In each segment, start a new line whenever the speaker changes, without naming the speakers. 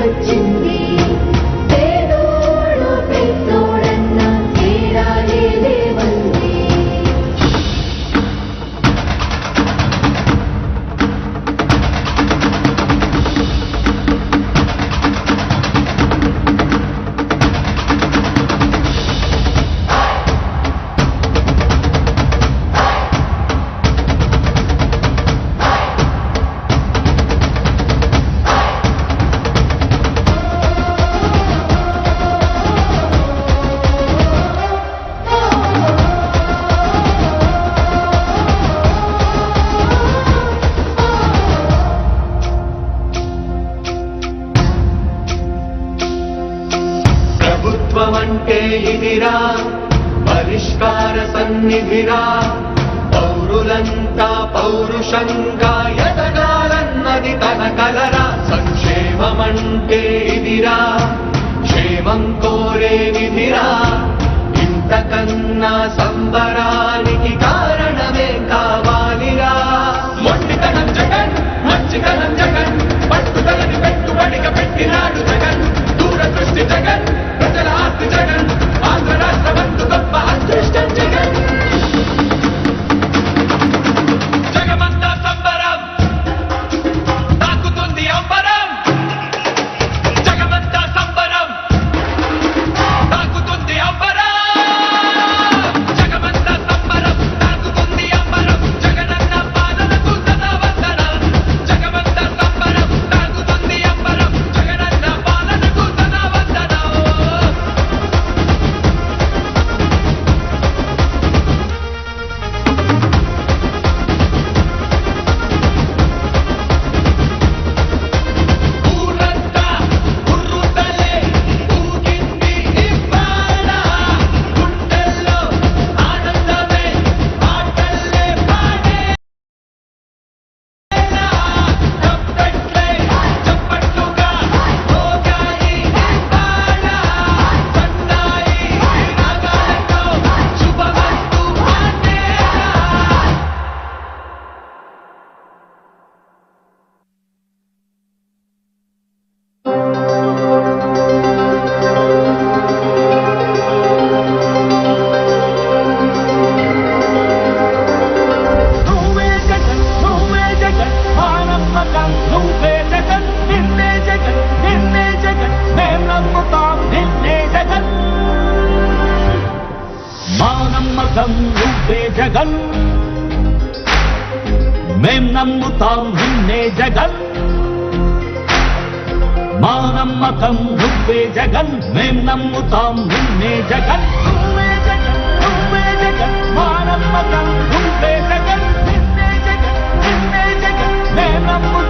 Отец. సంస్కార సన్నిధిరా. పౌరులంతా పౌరుషంగా ఎదగాలన్నది తన కలరా. సంక్షేమమంటే ఇదిరా. క్షేమం కోరే విధిరా. ఇంతకన్నా సంబరానికి కారణమే కావాలిరా. మొండితనం జగన్ మంచితనం జగన్. పట్టుదలని పెట్టుబడిగా పెట్టినాడు జగన్. దూరదృష్టి జగన్. ఆంధ్ర రాష్ట్ర బంధు గొప్ప అదృష్టం జగన్.
నమ్మకం నువ్వే జగన్. మేం నమ్ముతాం నిన్నే జగన్. మా నమ్మకం నువ్వే జగన్ మేం నమ్ముతాం నిన్నే జగన్. మా నమ్మకం నువ్వే జగన్. జగన్ జగన్ నమ్ముతాం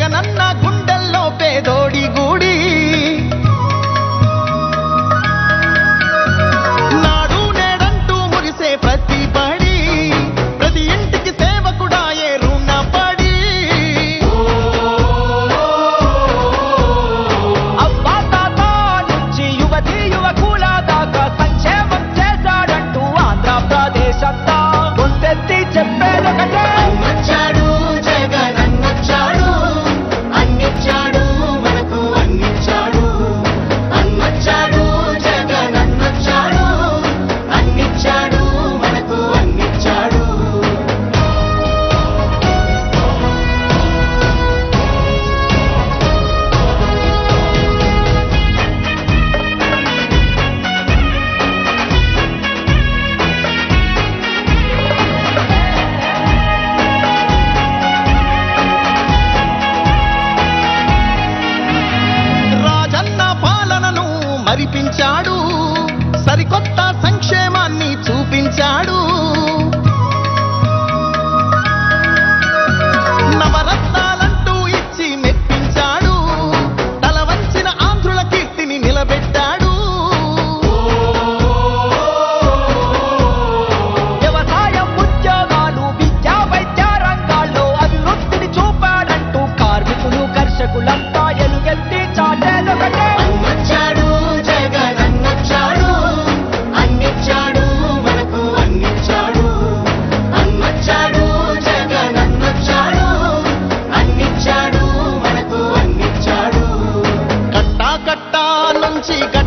జగనన్న గుండెల్లో పేదోడి గూడి సరికొత్త సంక్షేమాన్ని చూపించాడు.
吃一
个